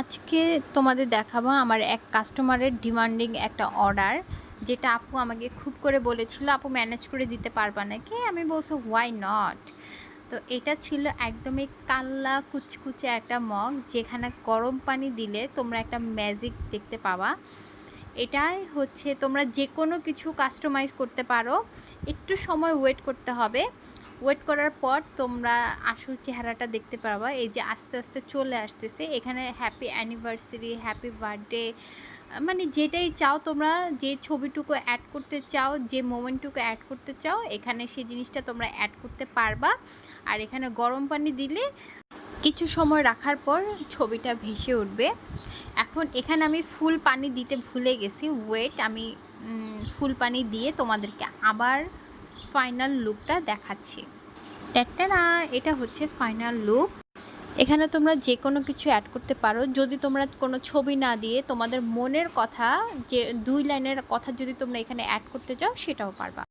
আজকে তোমাদের দেখাবো আমার এক কাস্টমারের ডিমান্ডিং একটা অর্ডার যেটা আপু আমাকে খুব করে বলেছিল, আপু ম্যানেজ করে দিতে পারবা নাকি? আমি বলছো হোয়াই নট তো এটা ছিল একদমই কাল্লা কুচকুচে একটা মগ, যেখানে গরম পানি দিলে তোমরা একটা ম্যাজিক দেখতে পাবা। এটাই হচ্ছে তোমরা যে কোনো কিছু কাস্টমাইজ করতে পারো। একটু সময় ওয়েট করতে হবে। ওয়েট করার পর তোমরা আসল চেহারাটা দেখতে পারবা এই যে আস্তে আস্তে চলে আসতেছে। এখানে হ্যাপি অ্যানিভার্সারি হ্যাপি বার্থডে মানে যেটাই চাও তোমরা, যে ছবিটুকু অ্যাড করতে চাও, যে মোমেন্টটুকু অ্যাড করতে চাও, এখানে সেই জিনিসটা তোমরা অ্যাড করতে পারবা। আর এখানে গরম পানি দিলে কিছু সময় রাখার পর ছবিটা ভেসে উঠবে। এখন এখানে আমি ফুল পানি দিতে ভুলে গেছি। ওয়েট আমি ফুল পানি দিয়ে তোমাদেরকে আবার ফাইনাল লুকটা দেখাচ্ছি। ট্যাটারা এটা হচ্ছে ফাইনাল লুক এখানে তোমরা যে কোনো কিছু অ্যাড করতে পারো। যদি তোমরা কোনো ছবি না দিয়ে তোমাদের মনের কথা, যে দুই লাইনের কথা যদি তোমরা এখানে অ্যাড করতে চাও, সেটাও পারবা।